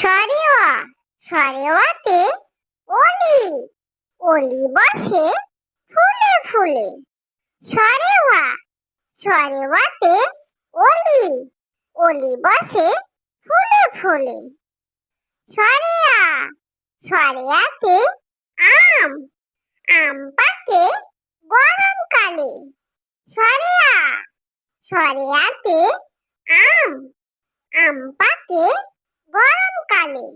সরেওয়া সরেওয়াতে অলি অলি বসে ফুলে ফুলে। সরেওয়া সরেওয়াতে অলি অলি বসে ফুলে ফুলে। সরেয়া, সরেয়াতে আম আম পাকে গরমকালে সরেয়া, সরেয়াতে আম আম পাকে গরমকালে।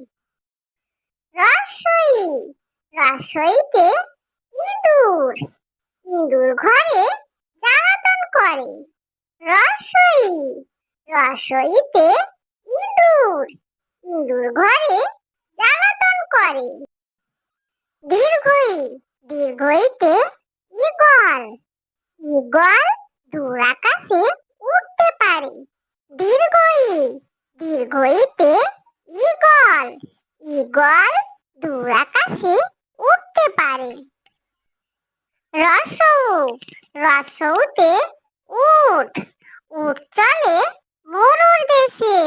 রসই রসইতে ইঁদুর ইঁদুর ঘরে জ্বালাতন করে। রসই রসইতে ইঁদুর ইঁদুর ঘরে জ্বালাতন করে। দীর্ঘই, দীর্ঘইতে ঈগল ঈগল দূর আকাশে উঠতে পারে। দীর্ঘই, দীর্ঘইতে ঈগল। ঈগল দূর আকাশে উঠতে পারে। রসৌ, রসৌতে উট উট চলে মরুর দেশে।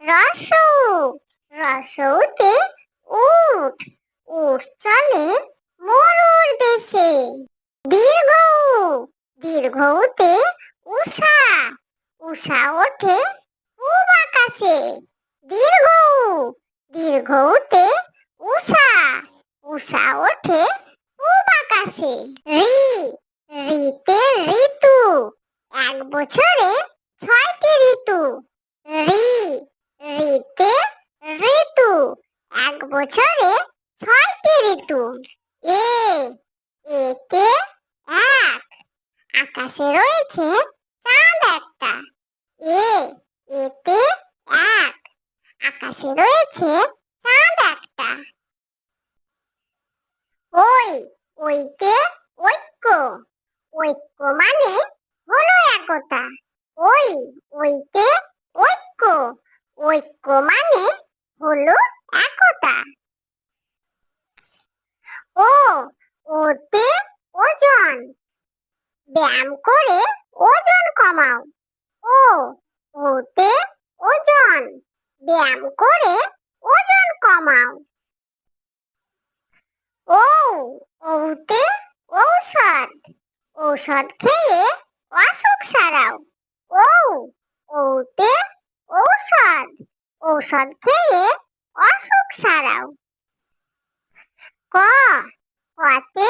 রসৌ, রসৌতে উট উট চলে মরুর দেশে। দীর্ঘ, দীর্ঘতে উষা। উষা ওঠে পূব আকাশে। দীর্ঘ, দীর্ঘতে উষা উষা ওঠে পূব আকাশে। রি, রিতে ঋতু, এক বছরে ছয়টি ঋতু। রি, রিতে ঋতু, এক বছরে ছয়টি ঋতু। এ, এতে এক। আকাশে রয়েছে চাঁদ একটা এ এতে এক আকাশে রয়েছে চাঁদ একটা। ওই ওইতে ঐক্য। ঐক্য মানে হলো একতা। ওই ওইতে ঐক্য। ঐক্য মানে হলো একতা। ও ওতে ওজন। ব্যায়াম করে ওজন কমাও। ও ওতে ওজন। ব্যায়াম করে ওজন কমাও। ও, ওতে ঔষধ। ঔষধ খেয়ে অসুখ সারাও। ও, ওতে ঔষধ। ঔষধ খেয়ে অসুখ সারাও। ক কতে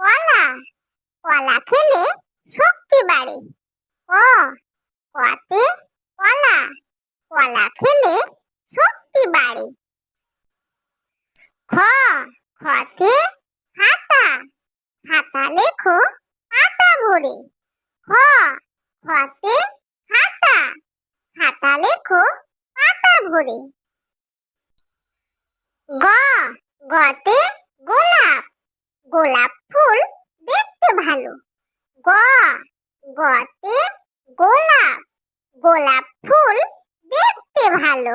কলা। কলা খেলে শক্তি বাড়ে। ক কতে কলা কলা খেলে শক্তি বাড়ে খ খতে খাতা খাতা লেখো পাতা ভরে। খ খতে খাতা খাতা লেখো পাতা ভরে। গ, গতে গোলাপ গোলাপ ফুল দেখতে ভালো। গ, গতে গোলাপ গোলাপ ফুল দেখতে ভালো।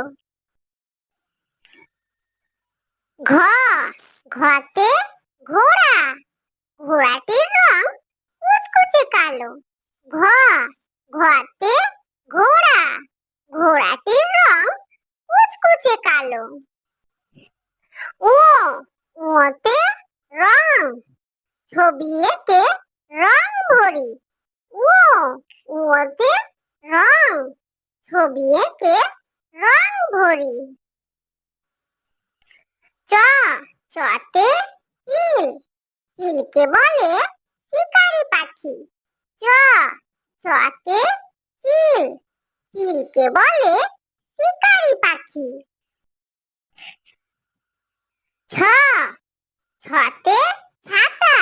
ঘ ঘতে ঘোড়া। ঘোড়াটির রং কুচকুচে কালো। ঘ ঘতে ঘোড়া। ঘোড়াটির রং কুচকুচে কালো। ও ওতে রং। ছবি এঁকে রং ভরি। ও ওতে রং। ছবি এঁকে রং ভরি। চ চতে চিল চিলকে বলে শিকারি পাখি। চ, চতে চিল চিলকে বলে শিকারি পাখি। ছ, ছতে ছাতা।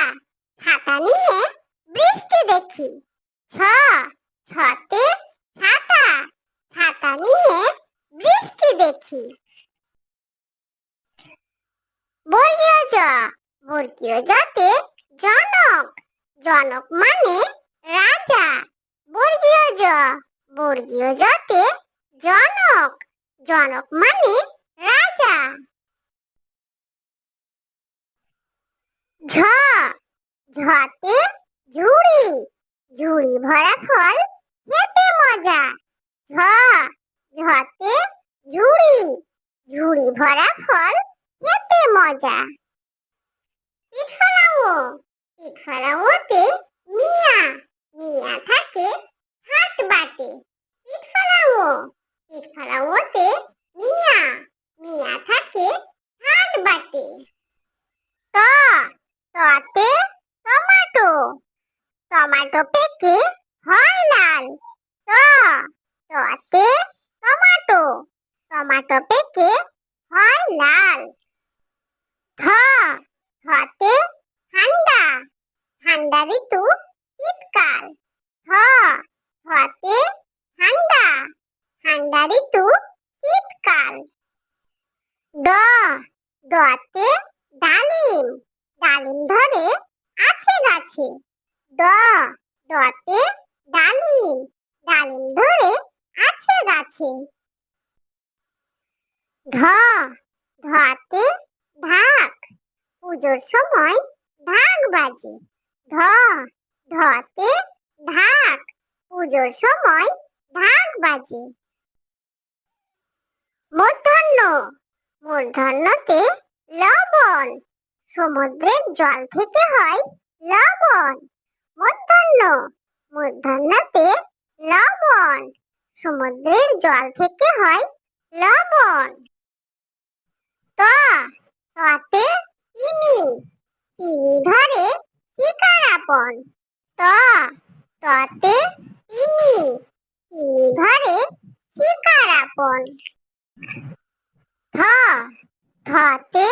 ছাতা নিয়ে বৃষ্টি দেখি। ছ, ছতে ছাতা। ছাতা নিয়ে বৃষ্টি দেখি। বর্গীয় জ বর্গীয় জতে জনক। জনক মানে রাজা। বর্গীয় জ বর্গীয় জতে জনক। জনক মানে রাজা। ঝ। ঝতে ঝুড়ি। ঝুড়ি ভরা ফল খেতে মজা। ঝ। ঝতে ঝুড়ি। ঝুড়ি ভরা ফল খেতে মজা। পিঠ পিঠলাওতে মিয়া মিয়া থাকে হাট বাটে। পিঠ পিঠলাওতে মিয়া মিয়া থাকে হাট বাটে ত ততে টমেটো টমেটো পেকে হয় লাল ত ততে টমেটো টমেটো পেকে হয় লাল থ থতে ঠান্ডা ঠান্ডা ঋতু শীতকাল থ থতে ঠান্ডা। ঠান্ডা ঋতু শীতকাল ড ডতে ডালিম। ডালিম ধরে আছে গাছে। ড ডতে ডালিম। ডালিম ধরে আছে গাছে। ঢ ঢতে ঢাক। পুজোর সময় ঢাক বাজে। ঢ ঢতে ঢাক। পুজোর সময় ঢাক বাজে। লবণ। সমুদ্রের জল থেকে হয় লবণ। মূর্ধন্য মূর্ধন্যতে লবণ। সমুদ্রের জল থেকে হয় লবণ। ত ততে তিমি। তিমি ধরে শিকার আপন ত, ততে তিমি তিমি ধরে শিকার আপন থ থতে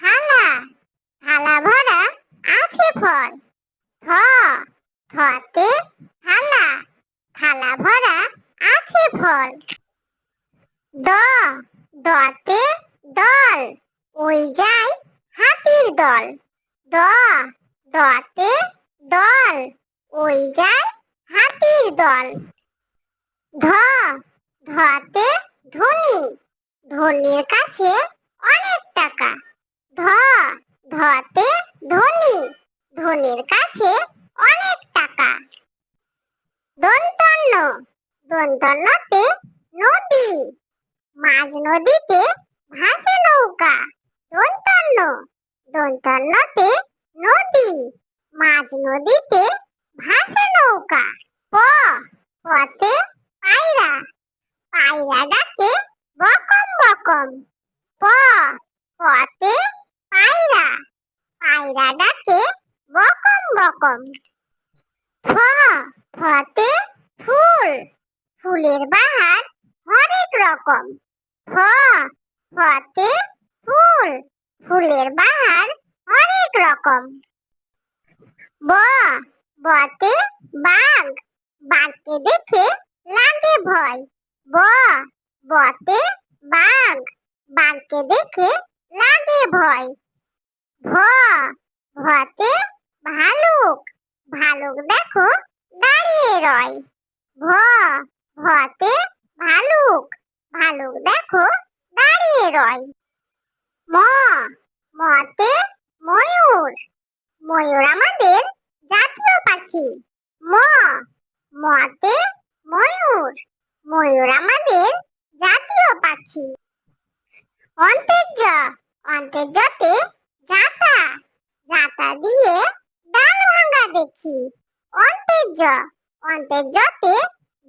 থালা। থালা ভরা আছে ফল। থ থতে থালা। থালা ভরা আছে ফল। দ, দতে দল। ওই যায় হাতির দল। দ দতে দল, ওই যায় হাতির দল। ধ, ধতে ধনী, ধনির কাছে অনেক টাকা। ধ, ধতে ধনী, ধনির কাছে অনেক টাকা। দন্তন্য দন্তন্যতে নদী, মাঝ নদীতে ভাসে নৌকা। দন্তন্য দন্তন্যতে নদী। মাঝ নদীতে ভাসে নৌকা। প পতে পায়রা। পায়রা ডাকে বকম বকম। প পতে পায়রা। পায়রা ডাকে বকম বকম। ফ ফতে ফুল। ফুলের বাহার হরেক রকম। ফ ফতে ফুল। ফুলের বাহার হরেক রকম। ব বতে বাঘ। বাঘকে দেখে লাগে ভয়। ব বতে বাঘ। বাঘকে দেখে লাগে ভয়। ভ ভতে ভালুক। ভালুক দেখো দাঁড়িয়ে রয়। ভ ভতে ভালুক। ভালুক দেখো দাঁড়িয়ে রয়। ম, মতে ময়ূর। ময়ূর আমাদের জাতীয় পাখি। ম, মতে ময়ূর। ময়ূর আমাদের জাতীয় পাখি। অন্তেজ অন্তেজতে জাতা। জাতা দিয়ে ডাল ভাঙা দেখি। অন্তেজ অন্তেজতে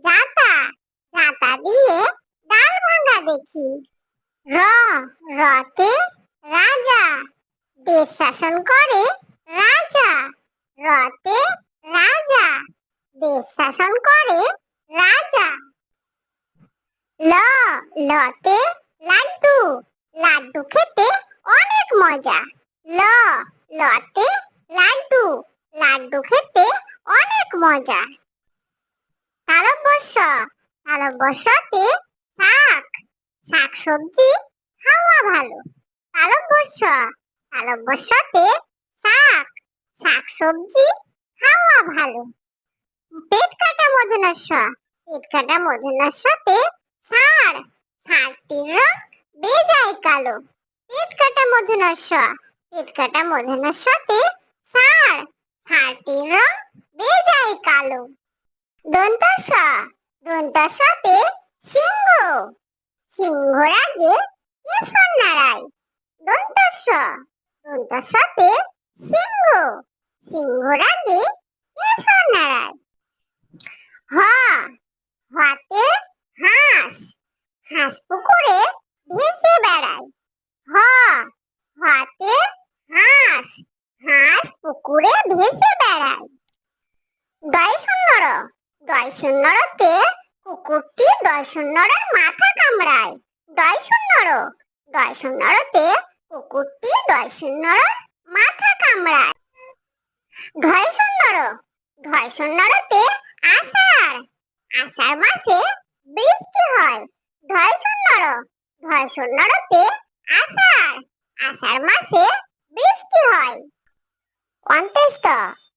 জাতা। জাতা দিয়ে ডাল ভাঙা দেখি। র দেশ শাসন করে রাজা রতে রাজা, দেশ শাসন করে রাজা। ল, লতে লাড্ডু লাড্ডু খেতে অনেক মজা। ল, লতে লাড্ডু লাড্ডু খেতে অনেক মজা। তালব্যস্য তালব্যস্যতে শাক শাক সবজি খাওয়া ভালো। তালব্যস্য তালব্যস্যতে শাক শাক সবজি খাওয়া ভালো। পেট কাটা মধুনস্য পেট কাটা মধুনস্যতে ষাঁড় ষাঁড়টির রং বেজায় কালো। পেট কাটা মধুনস্য পেট কাটা মধুনস্যতে ষাঁড় ষাঁড়টির রং বেজায় কালো। দন্তস্য দন্তস্যতে সিংহ, সিংহর আগে কেশর নাড়ায়। দন্তস্ব দন্তস্বতে সিংহ। সিংহ রাগে কেশর নাড়ায় হ, হাতে হাঁস। হাঁস পুকুরে ভেসে বেড়ায়। হ, হাতে হাঁস। হাঁস পুকুরে ভেসে বেড়ায়। দয় শূন্যর কুকুরটি দয় মাথা কামড়ায়। দয় শূন্যর দয় কুকুরটি দয় শূন্যর মাথা কামড়ায়। ধয় শূন্যর ধয় শূন্যরতে আষাঢ়। আষাঢ় মাসে বৃষ্টি হয়। ধয় শূন্যর ধয় শূন্যরতে আষাঢ়। আষাঢ় মাসে বৃষ্টি হয়। অন্ত্যেষ্ট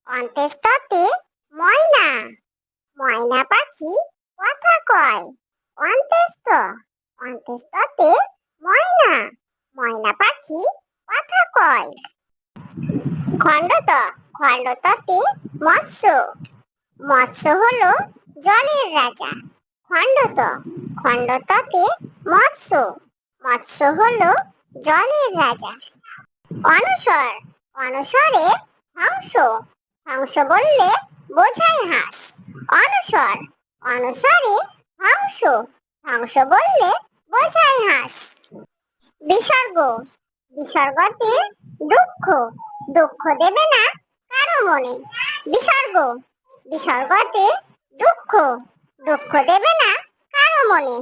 অন্ত্যেষ্টতে ময়না। ময়না পাখি কথা কয়। অন্ত্যেষ্ট অন্ত্যেষ্টতে ময়না। ময়না পাখি কথা কয়। খণ্ডত খণ্ডততে মৎস্য। মৎস্য হলো জলের রাজা। খণ্ডত খণ্ডততে মৎস্য। মৎস্য হলো জলের রাজা। অনুসর, অনুসরে হংস। হংস বললে বোঝায় হাঁস। অনুসর, অনুসরে হংস। হংস বললে বোঝায় হাঁস। বিসর্গ বিসর্গতে দুঃখ। দুঃখ দেবে না কারও মনে। বিসর্গ। বিসর্গতে দুঃখ। দুঃখ দেবে না কারও মনে।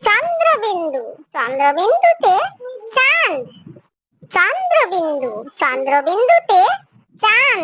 চন্দ্রবিন্দু। চন্দ্রবিন্দুতে চাঁদ। চন্দ্রবিন্দু। চন্দ্রবিন্দুতে চাঁদ।